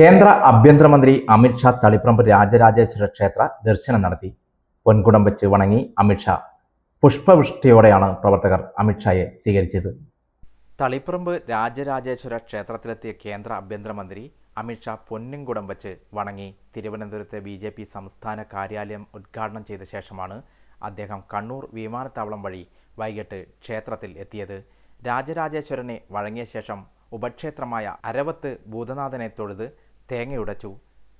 കേന്ദ്ര ആഭ്യന്തരമന്ത്രി അമിത്ഷാ തളിപ്പറമ്പ് രാജരാജേശ്വര ക്ഷേത്ര ദർശനം നടത്തി. പൊൻകുടം വെച്ച് വണങ്ങി അമിത്ഷാ പുഷ്പവൃഷ്ടിയോടെയാണ് പ്രവർത്തകർ അമിത്ഷായെ സ്വീകരിച്ചത്. തളിപ്പറമ്പ് രാജരാജേശ്വര ക്ഷേത്രത്തിലെത്തിയ കേന്ദ്ര ആഭ്യന്തരമന്ത്രി അമിത്ഷാ പൊന്നുംകുടം വെച്ച് വണങ്ങി തിരുവനന്തപുരത്തെ ബി ജെ പി സംസ്ഥാന കാര്യാലയം ഉദ്ഘാടനം ചെയ്ത ശേഷമാണ് അദ്ദേഹം കണ്ണൂർ വിമാനത്താവളം വഴി വൈകിട്ട് ക്ഷേത്രത്തിൽ എത്തിയത്. രാജരാജേശ്വരനെ വഴങ്ങിയ ശേഷം ഉപക്ഷേത്രമായ അരവത്ത് ഭൂതനാഥനെ തൊഴുത് തേങ്ങയുടച്ചു.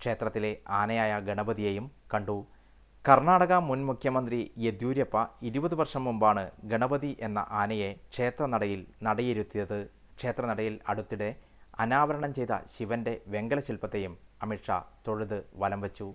ക്ഷേത്രത്തിലെ ആനയായ ഗണപതിയെയും കണ്ടു. കർണാടക മുൻ മുഖ്യമന്ത്രി യെദ്യൂരപ്പ ഇരുപത് വർഷം മുമ്പാണ് ഗണപതി എന്ന ആനയെ ക്ഷേത്രനടയിൽ നടയിരുത്തിയത്. ക്ഷേത്രനടയിൽ അടുത്തിടെ അനാവരണം ചെയ്ത ശിവന്റെ വെങ്കല ശില്പത്തെയും അമിത്ഷാ തൊഴുത് വലം വച്ചു.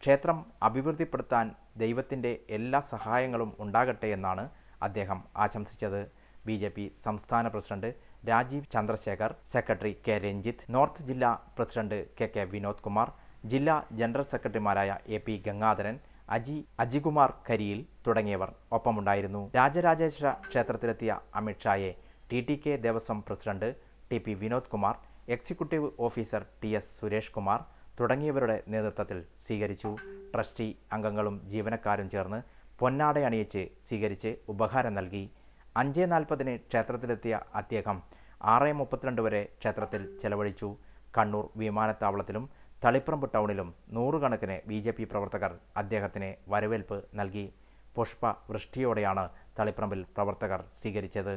ക്ഷേത്രം അഭിവൃദ്ധിപ്പെടുത്താൻ ദൈവത്തിന്റെ എല്ലാ സഹായങ്ങളും ഉണ്ടാകട്ടെ എന്നാണ് അദ്ദേഹം ആശംസിച്ചത്. ബി ജെ പി സംസ്ഥാന president Rajeev Chandrasekhar secretary K Ranjith north ജില്ലാ president K K Vinod Kumar ജില്ലാ ജനറൽ സെക്രട്ടറിമാരായ എ പി ഗംഗാധരൻ അജി അജികുമാർ കരിയിൽ തുടങ്ങിയവർ ഒപ്പമുണ്ടായിരുന്നു. രാജരാജേശ്വര ക്ഷേത്രത്തിലെത്തിയ അമിത്ഷായെ T T K Devaswom president T P Vinod Kumar executive officer T S Suresh Kumar തുടങ്ങിയവരുടെ നേതൃത്വത്തിൽ സ്വീകരിച്ചു. ട്രസ്റ്റി അംഗങ്ങളും ജീവനക്കാരും ചേർന്ന് പൊന്നാടയണിയിച്ച് സ്വീകരിച്ച് ഉപഹാരം നൽകി. അഞ്ച് നാൽപ്പതിന് ക്ഷേത്രത്തിലെത്തിയ അദ്ദേഹം ആറ് മുപ്പത്തിരണ്ട് വരെ ക്ഷേത്രത്തിൽ ചെലവഴിച്ചു. കണ്ണൂർ വിമാനത്താവളത്തിലും തളിപ്പറമ്പ് ടൗണിലും നൂറുകണക്കിന് ബി ജെ പി പ്രവർത്തകർ അദ്ദേഹത്തിന് വരവേൽപ്പ് നൽകി. പുഷ്പ വൃഷ്ടിയോടെയാണ് തളിപ്പറമ്പിൽ പ്രവർത്തകർ സ്വീകരിച്ചത്.